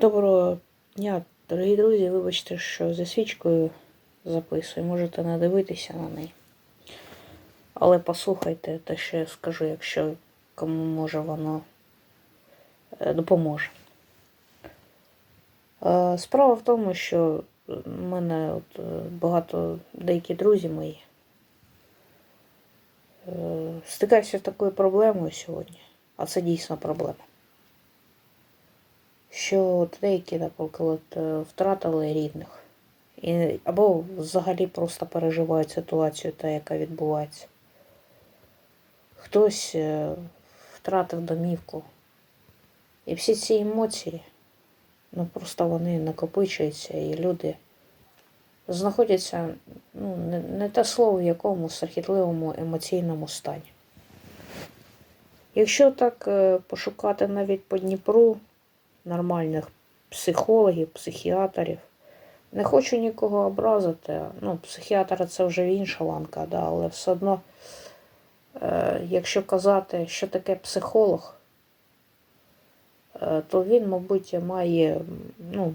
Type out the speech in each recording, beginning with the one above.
Доброго дня, дорогі друзі. Вибачте, що зі свічкою записую. Можете надивитися на неї. Але послухайте те, що я скажу, якщо кому може воно е, допоможе. Е, Справа в тому, що в мене от е, багато деякі друзі мої стикаються з такою проблемою сьогодні, а це дійсно проблема що деякі, наприклад, е, втратили рідних. І, або взагалі просто переживають ситуацію, та, яка відбувається. Хтось е, втратив домівку. І всі ці емоції, ну просто вони накопичуються, і люди знаходяться, ну, не, не те слово в якому страхітливому емоційному стані. Якщо так е, пошукати навіть по Дніпру, нормальних психологів, психіатрів. Не хочу нікого образити. Ну, психіатр це вже інша ланка, да, але все одно, е, якщо казати, що таке психолог, е, то він, мабуть, має ну,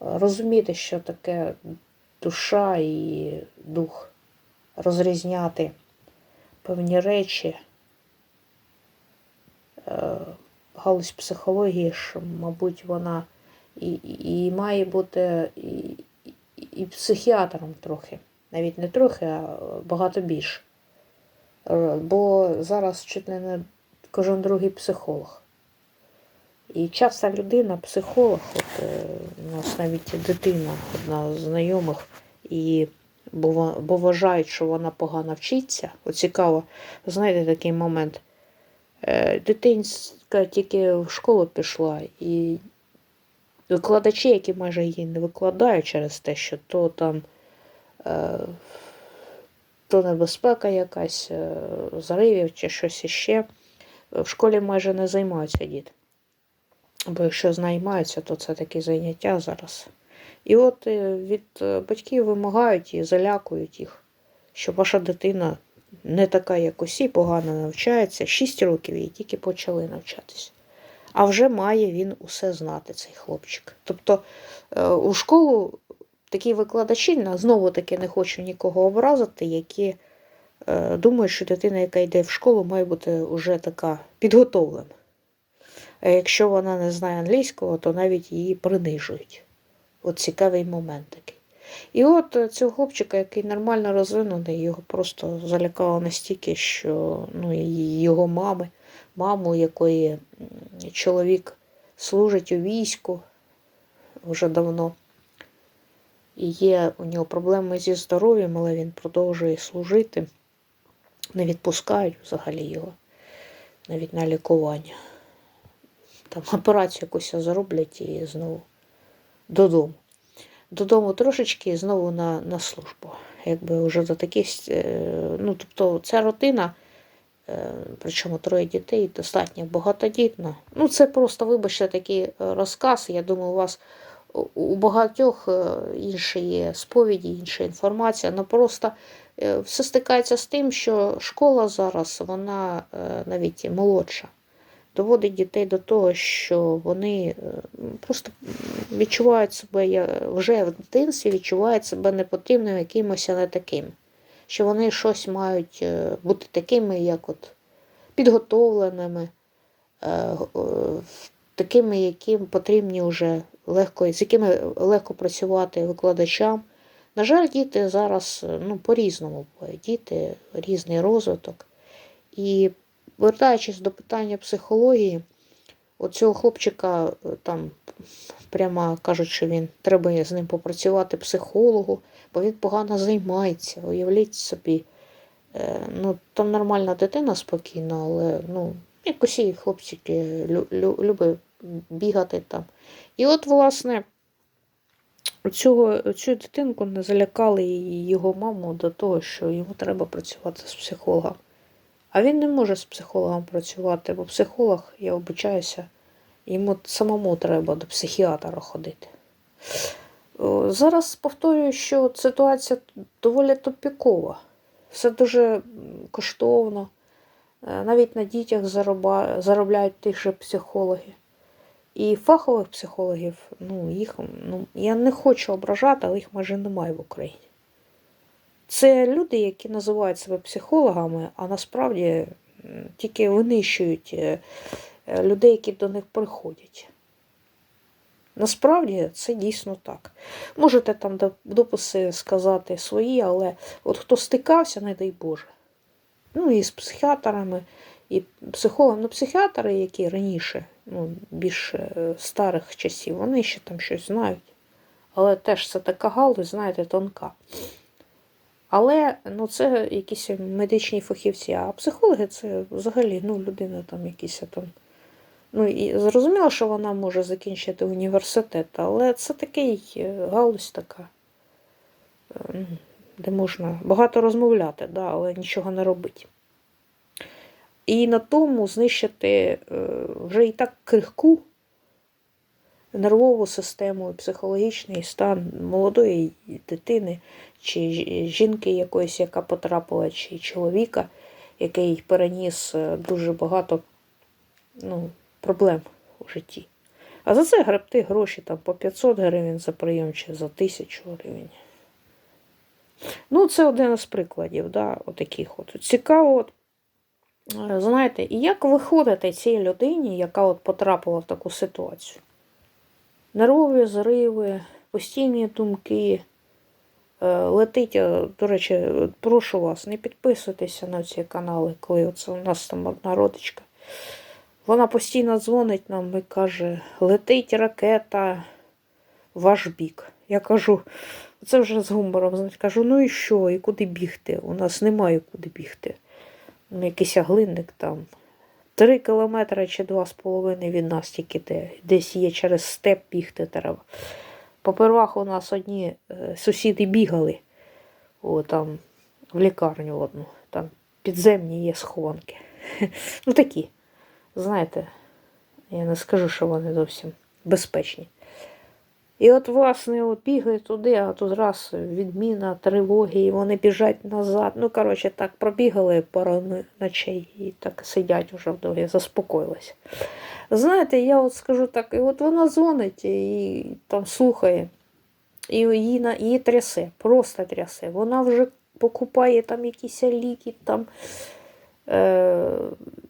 розуміти, що таке душа і дух, розрізняти певні речі. Е, галузь психології ж, мабуть, вона і, і, і має бути і, і, психіатром трохи. Навіть не трохи, а багато більше. Бо зараз чуть не кожен другий психолог. І часто людина, психолог, от е, у нас навіть дитина, одна з знайомих, і бо, бо вважають, що вона погано вчиться. От цікаво, знаєте, такий момент. Е, Дитинська тільки в школу пішла, і викладачі, які майже її не викладають через те, що то там е, то небезпека якась, е, зривів чи щось іще, в школі майже не займаються діти. Бо якщо займаються, то це такі заняття зараз. І от е, від е, батьків вимагають і залякують їх, що ваша дитина не така, як усі, погано навчається. 6 років їй тільки почали навчатися. А вже має він усе знати, цей хлопчик. Тобто е, у школу такі викладачі, на- знову таки не хочу нікого образити, які е, думають, що дитина, яка йде в школу, має бути вже така підготовлена. А якщо вона не знає англійського, то навіть її принижують. От цікавий момент такий. І от е, цього хлопчика, який нормально розвинений, його просто залякало настільки, що ну, його мами, маму, якої чоловік служить у війську вже давно. І є у нього проблеми зі здоров'ям, але він продовжує служити. Не відпускають взагалі його навіть на лікування. Там операцію якусь зроблять і знову додому додому трошечки і знову на, на службу. Якби вже до таких, е, ну тобто ця родина, е, причому троє дітей, достатньо багатодітна. Ну, це просто, вибачте, такий е, розказ. Я думаю, у вас у- багатьох інші є сповіді, інша інформація. Ну просто все стикається з тим, що школа зараз, вона навіть молодша. Доводить дітей до того, що вони е, просто відчувають себе вже в дитинстві, відчувають себе непотрібними якимось, а не таким. Що вони щось мають е, бути такими, як от підготовленими, е, такими, яким потрібні вже легко, з якими легко працювати викладачам. На жаль, діти зараз ну, по-різному. Діти різний розвиток. І вертаючись до питання психології, от цього хлопчика е, там прямо кажуть, що він треба з ним попрацювати психологу, бо він погано займається. Уявіть собі, е, ну там нормальна дитина спокійна, але ну, як усі хлопчики лю, лю, любить бігати там. І от, власне, цього, цю дитинку не залякали його маму до того, що йому треба працювати з психологом. А він не може з психологом працювати, бо психолог, я обучаюся, йому самому треба до психіатра ходити. Зараз повторюю, що ситуація доволі тупікова. Все дуже коштовно. Е, Навіть на дітях заробляють тих же психологи. І фахових психологів, ну, їх, ну, я не хочу ображати, але їх майже немає в Україні. Це люди, які називають себе психологами, а насправді тільки винищують е, е, людей, які до них приходять. Насправді це дійсно так. Можете там дописи сказати свої, але от хто стикався, не дай Боже. Ну, і з психіатрами, і психологами. Ну, психіатри, які раніше, ну, більш е, старих часів, вони ще там щось знають. Але теж це така галузь, знаєте, тонка. Але ну, це якісь медичні фахівці, а психологи це взагалі ну, людина там якісь там. Ну, і зрозуміло, що вона може закінчити університет, але це такий е, галузь така, е, ну, де можна багато розмовляти, да, але нічого не робити. І на тому знищити е, вже і так крихку нервову систему, психологічний стан молодої дитини, чи жінки якоїсь, яка потрапила, чи чоловіка, який переніс е, дуже багато ну, проблем у житті. А за це гребти гроші там по 500 гривень за прийом чи за 1000 гривень. Ну, це один із прикладів, да, отаких от. Цікаво, от, е, знаєте, як виходити цій людині, яка от потрапила в таку ситуацію? Нервові зриви, постійні думки. Е, Летить, е, до речі, прошу вас, не підписуйтеся на ці канали, коли оце у нас там одна родичка. Вона постійно дзвонить нам і каже: летить ракета ваш бік. Я кажу, це вже з гумором. знаєте, Кажу, ну і що, і куди бігти? У нас немає куди бігти. Ну, якийсь глинник там. Три кілометри чи два з половиною від нас тільки де. Десь є через степ бігти треба. Попервах у нас одні е, сусіди бігали о, там, в лікарню одну. Там підземні є схованки. Ну такі. Знаєте, я не скажу, що вони зовсім безпечні. І от, власне, бігли туди, а тут раз відміна, тривоги, і вони біжать назад. Ну, коротше, так пробігали пару ночей і так сидять уже вдовгі, заспокоїлися. Знаєте, я от скажу так, і от вона дзвонить і там слухає, і її, її трясе, просто трясе. Вона вже покупає там якісь ліки, там, е,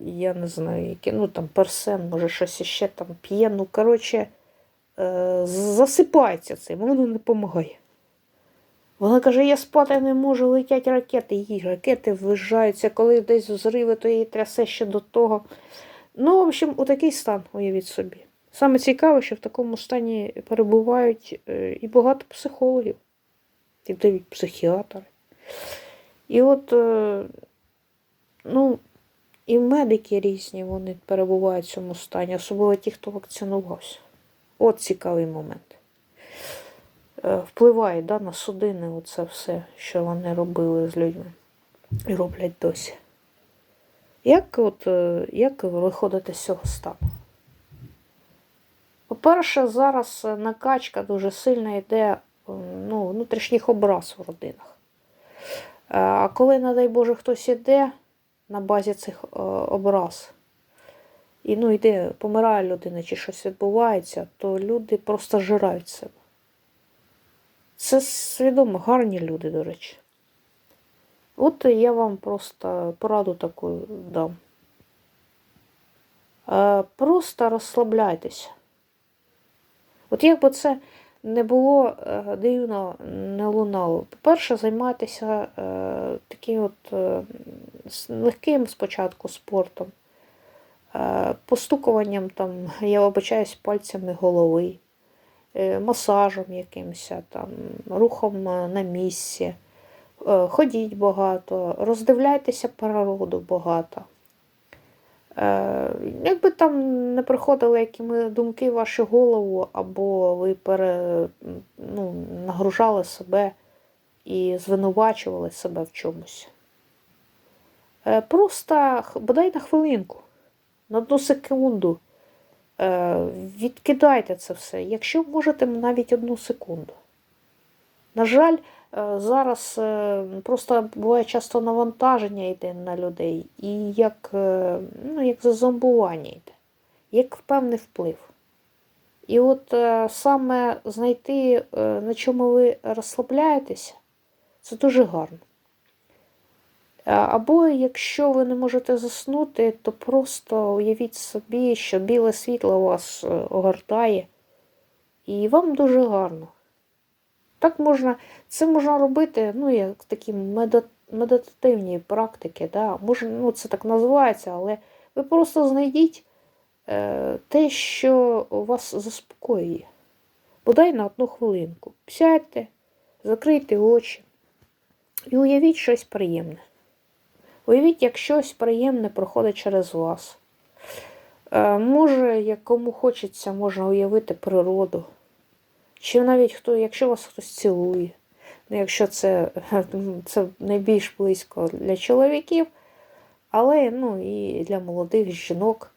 я не знаю, які, ну там персен, може щось іще там п'є. Ну, коротше, засипається цим, воно не допомагає. Вона каже, я спати не можу, летять ракети. Її ракети виїжджаються, коли десь зриви, то її трясе ще до того. Ну, в общем, у такий стан, уявіть собі. Саме цікаве, що в такому стані перебувають е, і багато психологів, і навіть психіатри. І от, е, ну, і медики різні вони перебувають в цьому стані, особливо ті, хто вакцинувався. От цікавий момент. Е, Впливає да, на судини оце все, що вони робили з людьми і роблять досі. Як, от, е, як виходити з цього стану? По-перше, зараз е, накачка дуже сильно йде ну, внутрішніх образ в родинах. А коли, не дай Боже, хтось іде на базі цих образ, і ну, йде, помирає людина чи щось відбувається, то люди просто жирають себе. Це свідомо гарні люди, до речі. От я вам просто пораду таку дам. Е, Просто розслабляйтеся. От як би це не було е, дивно, не лунало. По-перше, займайтеся е, таким от легким спочатку спортом, постукуванням там, я вибачаюсь, пальцями голови, е, масажем якимось, там, рухом е, на місці. Е, Ходіть багато, роздивляйтеся природу багато. Е, Якби там не приходили якими думки в вашу голову, або ви пере, ну, нагружали себе і звинувачували себе в чомусь. Е, Просто бодай на хвилинку, на одну секунду. е, Відкидайте це все, якщо можете навіть одну секунду. На жаль, е, зараз е, просто буває часто навантаження йде на людей, і як, ну, як зазомбування йде, як певний вплив. І от саме знайти, на чому ви розслабляєтеся, це дуже гарно. А- Або якщо ви не можете заснути, то просто уявіть собі, що біле світло вас е, огортає, і вам дуже гарно. Так можна, це можна робити, ну, як такі медитативні практики, да? Може, ну, це так називається, але ви просто знайдіть е, те, що вас заспокоює. Бодай на одну хвилинку. Сядьте, закрийте очі і уявіть щось приємне. Уявіть, як щось приємне проходить через вас. Е, може, як кому хочеться, можна уявити природу. Чи навіть хто, якщо вас хтось цілує. Ну, якщо це, це найбільш близько для чоловіків, але ну, і для молодих жінок.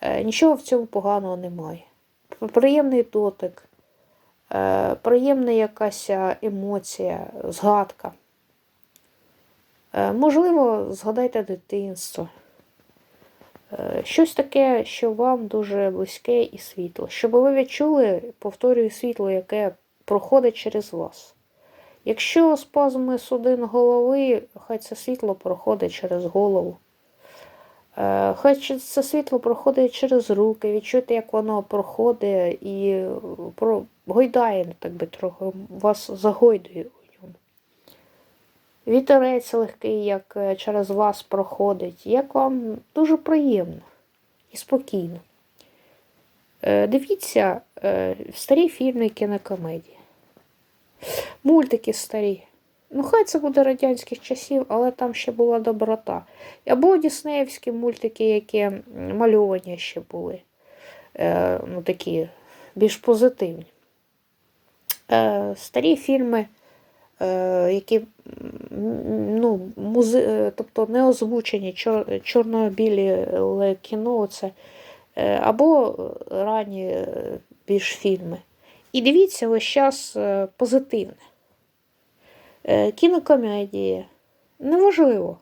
Е, Нічого в цьому поганого немає. Приємний дотик, е, приємна якась емоція, згадка. Е, Можливо, згадайте дитинство. Е, Щось таке, що вам дуже близьке і світло. Щоб ви відчули, повторюю, світло, яке проходить через вас. Якщо спазми судин голови, хай це світло проходить через голову. Е, Хай це світло проходить через руки, відчуйте, як воно проходить і гойдає, так би трохи, вас загойдує. Вітерець легкий, як е, через вас проходить, як вам дуже приємно і спокійно. Е, Дивіться е, старі фільми кінокомедії, мультики старі. Ну, хай це буде радянських часів, але там ще була доброта. Або діснеївські мультики, які мальовані ще були. Ну, такі більш позитивні. Старі фільми, які ну, музи... е, тобто не озвучені чор... чорно-білі кіно, це, е, або ранні е, більш фільми. І дивіться весь час е, позитивне. Е, Кінокомедії. Неважливо.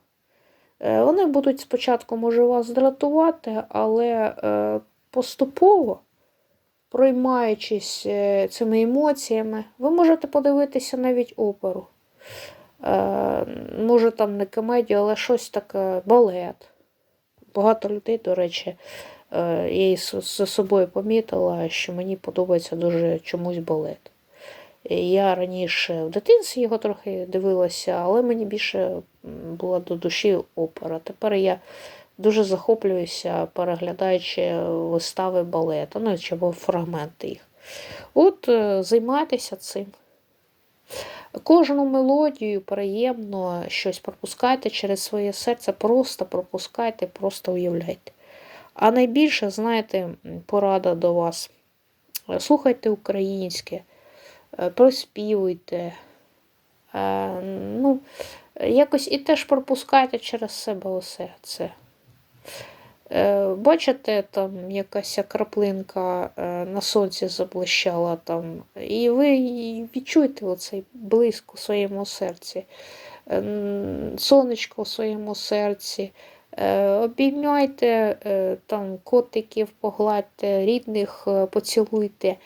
Е, Вони будуть спочатку, може, вас дратувати, але е, поступово, проймаючись е, цими емоціями, ви можете подивитися навіть оперу. Е, Може, там не комедію, але щось таке, балет. Багато людей, до речі, е, я за собою помітила, що мені подобається дуже чомусь балет. Я раніше в дитинстві його трохи дивилася, але мені більше була до душі опера. Тепер я дуже захоплююся, переглядаючи вистави балету, ну чи фрагменти їх. От е, займайтеся цим. Кожну мелодію приємно щось пропускайте через своє серце, просто пропускайте, просто уявляйте. А найбільше, знаєте, порада до вас. Слухайте українське е, проспівуйте. Е, Ну, якось і теж пропускайте через себе усе це. Е, Бачите, там якась краплинка е, на сонці заблищала там, і ви відчуєте оцей блиск у своєму серці, Е, сонечко у своєму серці. Обіймайте там котиків, погладьте, рідних поцілуйте.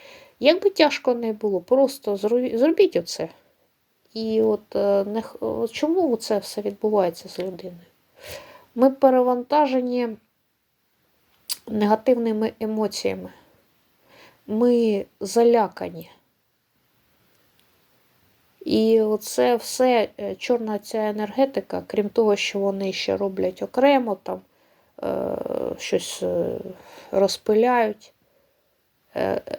Як би тяжко не було, просто зробіть оце. І от чому це все відбувається з людиною? Ми перевантажені негативними емоціями. Ми залякані. І оце все е, чорна ця енергетика, крім того, що вони ще роблять окремо, там е, щось е, розпиляють.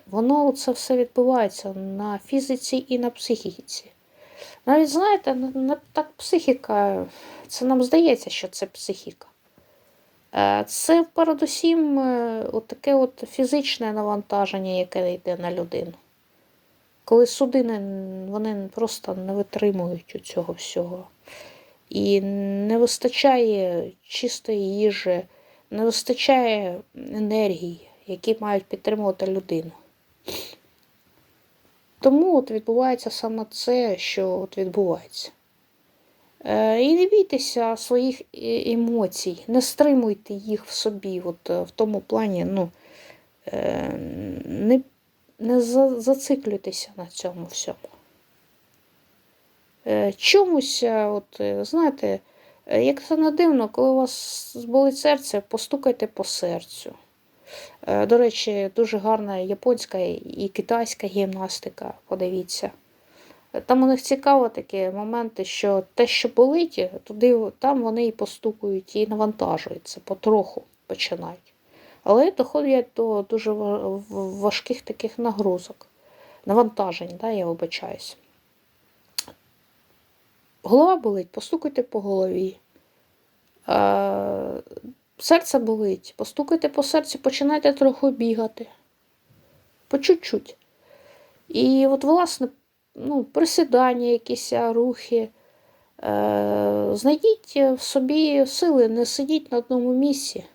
Воно це все відбувається на фізиці і на психіці. Навіть знаєте, так психіка, це нам здається, що це психіка. Е, Це передусім е, от таке от фізичне навантаження, яке йде на людину. Коли судини вони просто не витримують у цього всього. І не вистачає чистої їжі, не вистачає енергії, які мають підтримувати людину. Тому от відбувається саме це, що от відбувається. Е, І не бійтеся своїх е- емоцій, не стримуйте їх в собі, от, е, в тому плані, ну, не не зациклюйтеся на цьому всьому. Чомусь, от, знаєте, як це не дивно, коли у вас болить серце, постукайте по серцю. Е, До речі, дуже гарна японська і китайська гімнастика, подивіться. Е, Там у них цікаво такі моменти, що те, що болить, туди там вони і постукують, і навантажуються, потроху починають. Але доходять до дуже важких таких нагрузок, навантажень, да, я вибачаюсь. Голова болить, постукайте по голові. Серце болить, постукайте по серцю, починайте трохи бігати. По чуть-чуть. І от, власне, ну, присідання, якісь рухи. Е, знайдіть в собі сили, не сидіть на одному місці.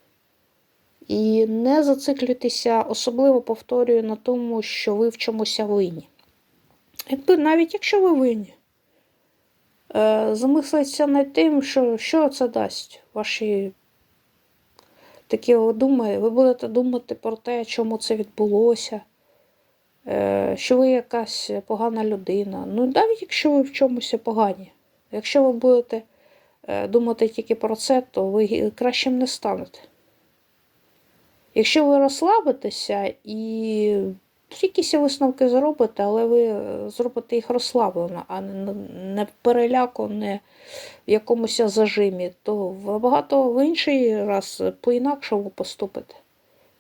І не зациклюйтеся, особливо повторюю, на тому, що ви в чомуся винні. Якби навіть якщо ви винні, е, замислитися над тим, що, що це дасть ваші такі ви думає, ви будете думати про те, чому це відбулося, е, що ви якась погана людина. Ну, навіть якщо ви в чомусь погані. Якщо ви будете е, думати тільки про це, то ви кращим не станете. Якщо ви розслабитеся і якісь висновки зробите, але ви е, зробите їх розслаблено, а не, в переляку, не в якомусь зажимі, то набагато в інший раз по-інакшому поступите.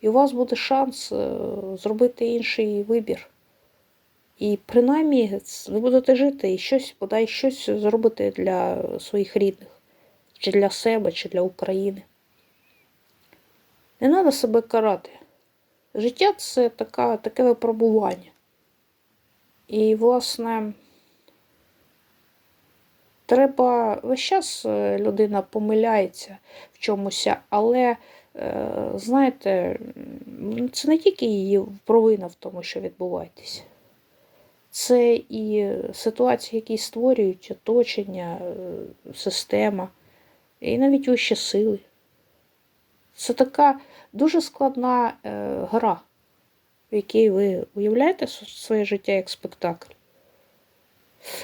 І у вас буде шанс е, зробити інший вибір. І принаймні ви будете жити і щось, бодай щось зробити для своїх рідних, чи для себе, чи для України. Не треба себе карати. Життя це така, таке випробування. І, власне, треба весь час е, людина помиляється в чомусь, але, е, знаєте, це не тільки її провина в тому, що відбувається. Це і ситуації, які створюють оточення, е, система, і навіть вищі сили. Це така дуже складна е, гра, в якій ви уявляєте своє життя як спектакль.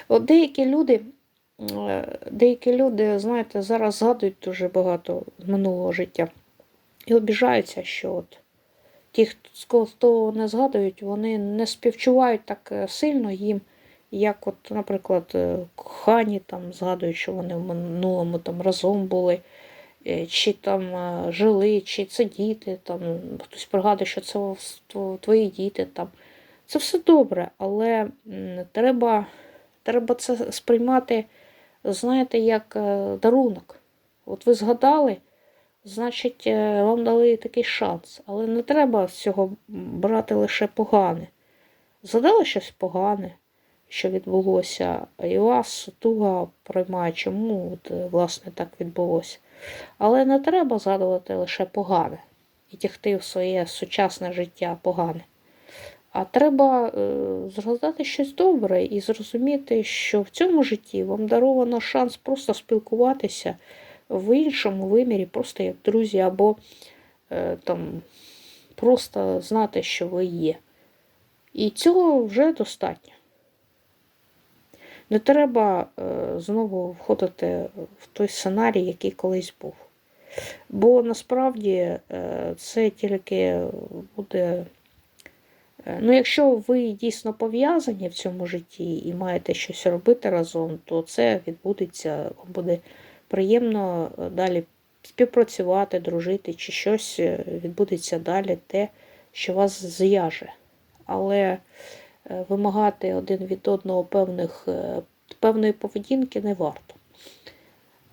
От деякі люди, е, деякі люди, знаєте, зараз згадують дуже багато минулого життя і обіжаються, що от ті, хто не згадують, вони не співчувають так е, сильно їм, як, от, наприклад, кохані там згадують, що вони в минулому там разом були, чи там е, жили, чи це діти, там хтось пригадує, що це твої діти там. Це все добре, але треба, треба це сприймати, знаєте, як е, дарунок. От ви згадали, значить, е, вам дали такий шанс. Але не треба з цього брати лише погане. Згадали щось погане, що відбулося, і вас туга приймає, чому от, е, власне так відбулося. Але не треба згадувати лише погане і тягти в своє сучасне життя погане. А треба е, згадати щось добре і зрозуміти, що в цьому житті вам даровано шанс просто спілкуватися в іншому вимірі, просто як друзі, або е, там просто знати, що ви є. І цього вже достатньо. Не треба е, знову входити в той сценарій, який колись був. Бо насправді е, це тільки буде. е, Ну, якщо ви дійсно пов'язані в цьому житті і маєте щось робити разом, то це відбудеться, буде приємно далі співпрацювати, дружити, чи щось відбудеться далі, те, що вас зв'яже. Але вимагати один від одного певних, е, певної поведінки не варто.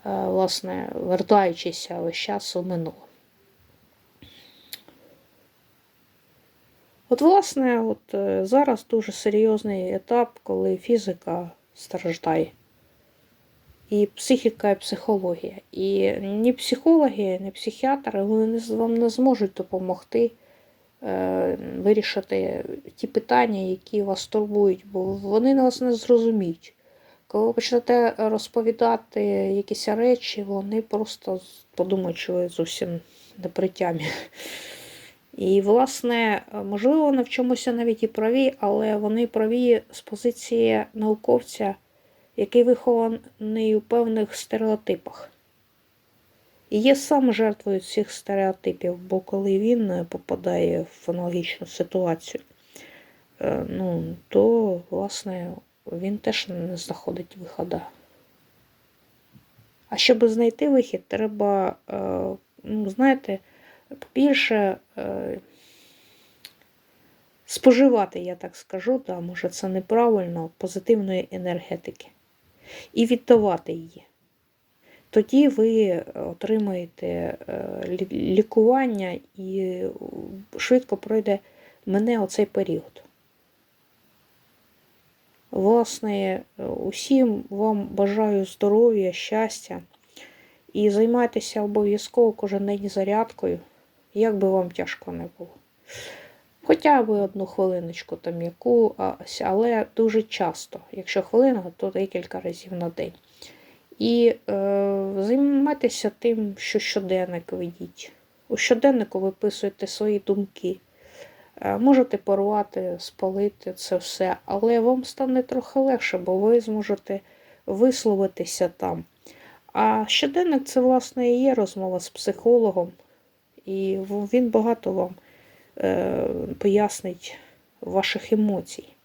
Е, Власне, вертаючися весь час у минуле. От, власне, от е, зараз дуже серйозний етап, коли фізика страждає. І психіка, і психологія. І ні психологи, ні психіатри вони вам не зможуть допомогти е, вирішити ті питання, які вас турбують, бо вони вас не зрозуміють. Коли ви почнете розповідати якісь речі, вони просто подумають, що ви зовсім не при тямі. І, власне, можливо, вони в чомусь навіть і праві, але вони праві з позиції науковця, який вихований у певних стереотипах. І є сам жертвою цих стереотипів, бо коли він е, попадає в аналогічну ситуацію, е, ну, то, власне, він теж не знаходить виходу. А щоб знайти вихід, треба, е, ну, знаєте, більше споживати, я так скажу, да, може це неправильно, позитивної енергетики. І віддавати її. Тоді ви отримаєте е, лікування і швидко пройде мене оцей період. Власне, усім вам бажаю здоров'я, щастя і займайтеся обов'язково кожен день зарядкою, як би вам тяжко не було. Хоча б одну хвилиночку там яку, але дуже часто. Якщо хвилина, то декілька разів на день. І е, займайтеся тим, що щоденник ведіть. У щоденнику виписуєте свої думки. Е, Можете порвати, спалити це все, але вам стане трохи легше, бо ви зможете висловитися там. А щоденник це, власне, і є розмова з психологом, і він багато вам е, пояснить ваших емоцій.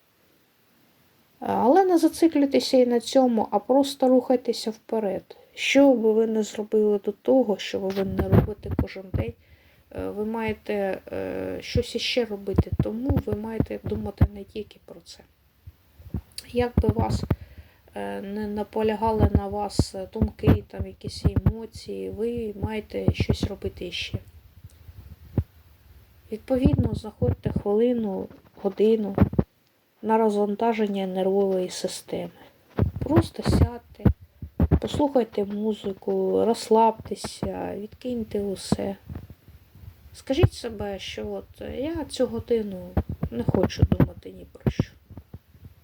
Але не зациклюйтеся і на цьому, а просто рухайтеся вперед. Що би ви не зробили до того, що ви не робите кожен день, е, ви маєте е, щось іще робити, тому ви маєте думати не тільки про це. Як би вас е, не наполягали на вас думки, там якісь емоції, ви маєте щось робити іще. Відповідно, знаходьте хвилину, годину на розвантаження нервової системи. Просто сядьте, послухайте музику, розслабтеся, відкиньте усе. Скажіть себе, що от я цю годину не хочу думати ні про що.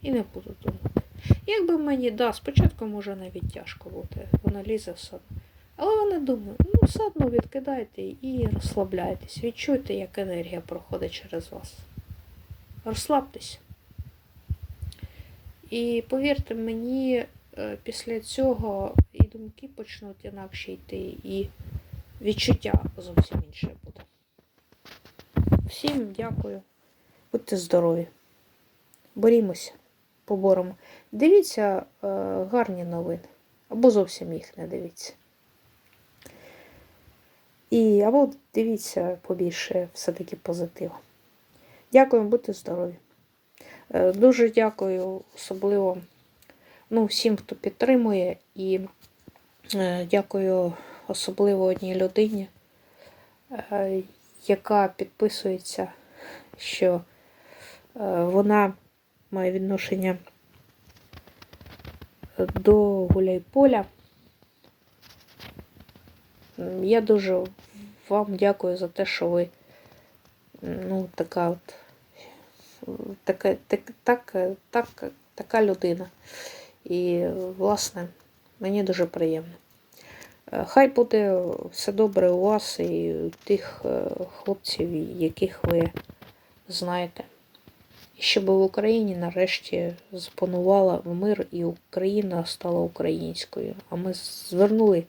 І не буду думати. Якби мені, да, спочатку може навіть тяжко бути, вона лізе все одно. Але вона думає, ну все одно відкидайте і розслабляйтесь. Відчуйте, як енергія проходить через вас. Розслабтеся. І повірте мені, е, після цього і думки почнуть інакше йти, і відчуття зовсім інше буде. Всім дякую. Будьте здорові. Борімося, поборемо. Дивіться е, гарні новини. Або зовсім їх не дивіться. І або дивіться побільше все-таки позитиву. Дякую, будьте здорові. Е, Дуже дякую особливо ну, всім, хто підтримує, і е, дякую особливо одній людині, е, яка підписується, що вона має відношення до Гуляйполя. Я дуже вам дякую за те, що ви ну, така от така, так, так, так, така людина. І, власне, мені дуже приємно. Е, Хай буде все добре у вас і у тих е, хлопців, яких ви знаєте. І щоб в Україні нарешті запанувала мир і Україна стала українською. А ми звернули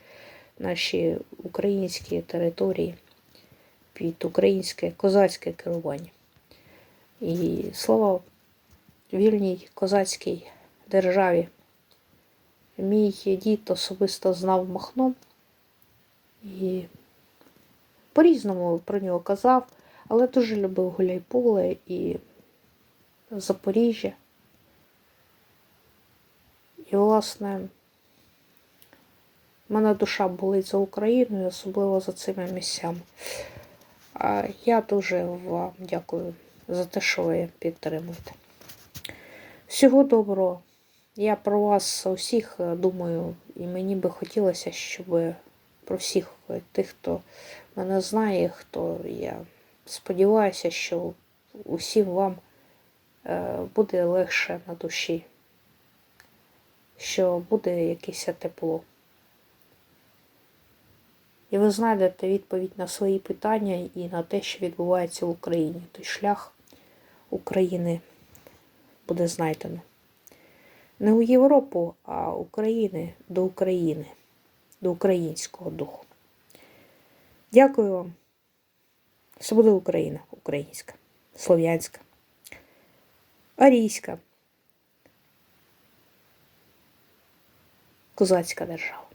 наші українські території під українське козацьке керування. І слава вільній козацькій державі. Мій дід особисто знав Махно і по-різному про нього казав, але дуже любив Гуляйполе і Запоріжжя. І, власне, мене душа болить за Україною, особливо за цими місцями. Я дуже вам дякую за те, що ви підтримуєте. Всього доброго. Я про вас усіх е, думаю, і мені би хотілося, щоб про всіх тих, хто мене знає, хто я сподіваюся, що усім вам е, буде легше на душі, що буде якесь тепло. І ви знайдете відповідь на свої питання і на те, що відбувається в Україні. Той шлях України буде знайдено. Не у Європу, а України до України, до українського духу. Дякую вам. Все буде Україна, українська, слов'янська, арійська, козацька держава.